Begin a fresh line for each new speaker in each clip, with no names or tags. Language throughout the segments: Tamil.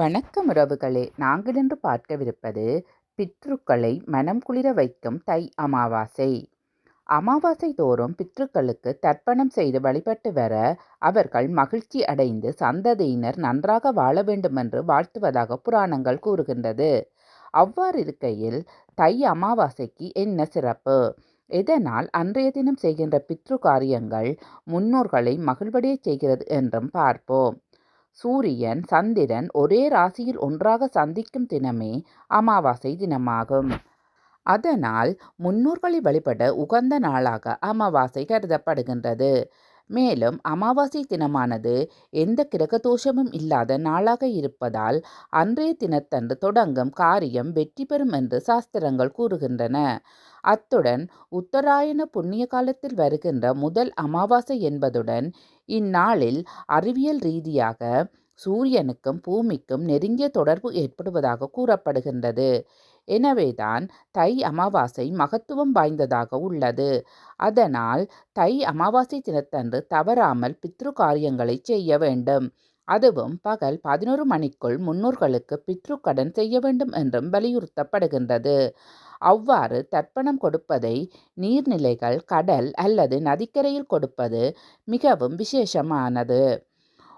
வணக்கம் உறவுகளே. நாங்கள் இன்று பார்க்கவிருப்பது பித்ருக்களை மனம் குளிர வைக்கும் தை அமாவாசை. அமாவாசை தோறும் பித்ருக்களுக்கு தர்ப்பணம் செய்து வழிபட்டு வர அவர்கள் மகிழ்ச்சி அடைந்து சந்ததியினர் நன்றாக வாழ வேண்டுமென்று வாழ்த்துவதாக புராணங்கள் கூறுகின்றது. அவ்வாறு இருக்கையில் தை அமாவாசைக்கு என்ன சிறப்பு? இதனால் அன்றைய தினம் செய்கின்ற பித்ரு காரியங்கள் முன்னோர்களை மகிழ்வடைய செய்கிறது என்றும் பார்ப்போம். சூரியன் சந்திரன் ஒரே ராசியில் ஒன்றாக சந்திக்கும் தினமே அமாவாசை தினமாகும். அதனால் முன்னோர்களை வழிபட உகந்த நாளாக அமாவாசை கருதப்படுகின்றது. மேலும் அமாவாசை தினமானது எந்த கிரகதோஷமும் இல்லாத நாளாக இருப்பதால் அன்றைய தினத்தன்று தொடங்கும் காரியம் வெற்றி பெறும் என்று சாஸ்திரங்கள் கூறுகின்றன. அத்துடன் உத்தராயண புண்ணிய காலத்தில் வருகின்ற முதல் அமாவாசை என்பதுடன் இந்நாளில் அறிவியல் ரீதியாக சூரியனுக்கும் பூமிக்கும் நெருங்கிய தொடர்பு ஏற்படுவதாக கூறப்படுகின்றது. எனவேதான் தை அமாவாசை மகத்துவம் வாய்ந்ததாக உள்ளது. அதனால் தை அமாவாசை தினத்தன்று தவறாமல் பித்ரு காரியங்களை செய்ய வேண்டும். அதுவும் பகல் பதினோரு மணிக்குள் முன்னோர்களுக்கு பித்ரு கடன் செய்ய வேண்டும் என்றும் வலியுறுத்தப்படுகின்றது. அவ்வாறு தர்ப்பணம் கொடுப்பதை நீர்நிலைகள் கடல் அல்லது நதிக்கரையில் கொடுப்பது மிகவும் விசேஷமானது.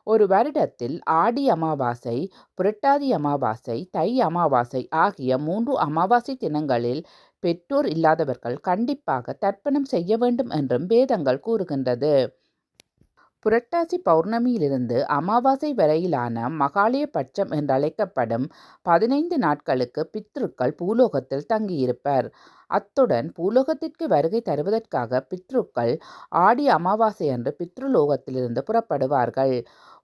ஒரு வருடத்தில் ஆடி அமாவாசை புரட்டாதி அமாவாசை தை அமாவாசை ஆகிய மூன்று அமாவாசை தினங்களில் பெற்றோர் இல்லாதவர்கள் கண்டிப்பாக தர்ப்பணம் செய்ய வேண்டும் என்றும் வேதங்கள் கூறுகின்றது. புரட்டாசி பௌர்ணமியிலிருந்து அமாவாசை வரையிலான மகாலய பட்சம் என்றழைக்கப்படும் பதினைந்து நாட்களுக்கு பித்ருக்கள் பூலோகத்தில் தங்கியிருப்பர். அத்துடன் பூலோகத்திற்கு வருகை தருவதற்காக பித்ருக்கள் ஆடி அமாவாசை அன்று பித்ருலோகத்திலிருந்து புறப்படுவார்கள்.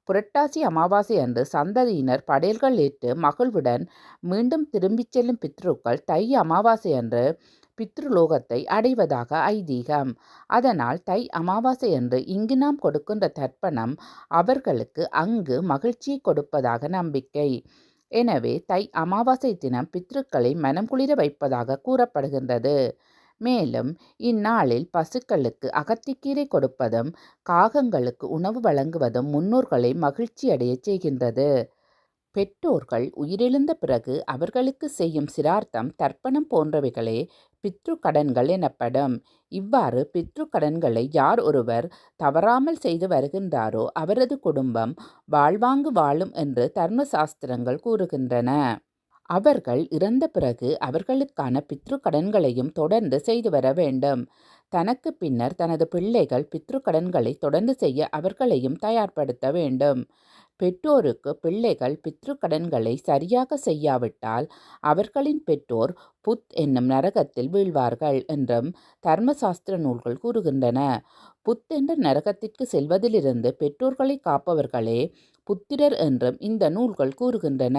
புரட்டாசி அமாவாசை அன்று சந்ததியினர் படையல்கள் ஏற்று மகிழ்வுடன் மீண்டும் திரும்பிச் செல்லும் பித்ருக்கள் தை அமாவாசை அன்று பித்ருலோகத்தை அடைவதாக ஐதீகம். அதனால் தை அமாவாசை அன்று இங்கு நாம் கொடுக்கின்ற தர்ப்பணம் அவர்களுக்கு அங்கு மகிழ்ச்சியை கொடுப்பதாக நம்பிக்கை. எனவே தை அமாவாசை தினம் பித்ருக்களை மனம் குளிர வைப்பதாக கூறப்படுகின்றது. மேலும் இந்நாளில் பசுக்களுக்கு அகத்திக்கீரை கொடுப்பதும் காகங்களுக்கு உணவு வழங்குவதும் முன்னோர்களை மகிழ்ச்சியடைய செய்கின்றது. பெற்றோர்கள் உயிரிழந்த பிறகு அவர்களுக்கு செய்யும் சிரார்த்தம் தர்ப்பணம் போன்றவைகளே பித்ரு கடன்கள் எனப்படும். இவ்வாறு பித்ரு கடன்களை யார் ஒருவர் தவறாமல் செய்து வருகின்றாரோ அவரது குடும்பம் வாழ்வாங்கு வாழும் என்று தர்ம சாஸ்திரங்கள் கூறுகின்றன. அவர்கள் இறந்த பிறகு அவர்களுக்கான பித்ரு கடன்களையும் தொடர்ந்து செய்து வர வேண்டும். தனக்கு பின்னர் தனது பிள்ளைகள் பித்ரு கடன்களை தொடர்ந்து செய்ய அவர்களையும் தயார்படுத்த வேண்டும். பெற்றோருக்கு பிள்ளைகள் பித்ரு கடன்களை சரியாக செய்யாவிட்டால் அவர்களின் பெற்றோர் புத் என்னும் நரகத்தில் வீழ்வார்கள் என்றும் தர்மசாஸ்திர நூல்கள் கூறுகின்றன. புத் என்ற நரகத்திற்கு செல்வதிலிருந்து பெற்றோர்களை காப்பவர்களே புத்திரர் என்றும் இந்த நூல்கள் கூறுகின்றன.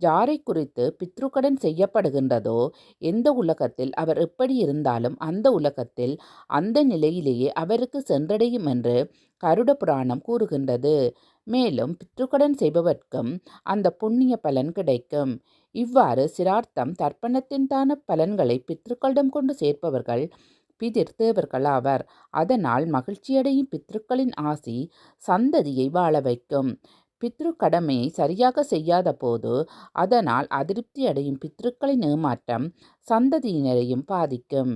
யாரை குறித்து பித்ருக்கடன் செய்யப்படுகின்றதோ எந்த உலகத்தில் அவர் எப்படி இருந்தாலும் அந்த உலகத்தில் அந்த நிலையிலேயே அவருக்கு சென்றடையும் என்று கருட புராணம் கூறுகின்றது. மேலும் பித்ருக்கடன் செய்பவர்க்கும் அந்த புண்ணிய பலன் கிடைக்கும். இவ்வாறு சிரார்த்தம் தர்ப்பணத்தின் தான பலன்களை பித்ருக்களிடம் கொண்டு சேர்ப்பவர்கள் பிதிர் தேவர்களாவர் அதனால் மகிழ்ச்சியடையும் பித்ருக்களின் ஆசி சந்ததியை வாழ வைக்கும். பித்ரு கடமையை சரியாக செய்யாத போது அதனால் அதிருப்தி அடையும் பித்ருக்களின் ஏமாற்றம் சந்ததியினரையும் பாதிக்கும்.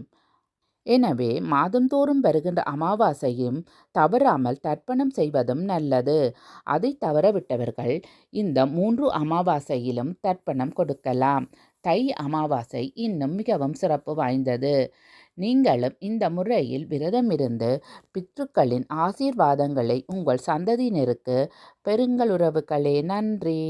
எனவே மாதந்தோறும் வருகின்ற அமாவாசையும் தவறாமல் தர்ப்பணம் செய்வதும் நல்லது. அதை தவறவிட்டவர்கள் இந்த மூன்று அமாவாசையிலும் தர்ப்பணம் கொடுக்கலாம். தை அமாவாசை இன்னும் மிகவும் சிறப்பு வாய்ந்தது. நீங்களும் இந்த முறையில் விரதமிருந்து பித்ருக்களின் ஆசீர்வாதங்களை உங்கள் சந்ததியினருக்கு பெருங்கள் உறவுகளே. நன்றி.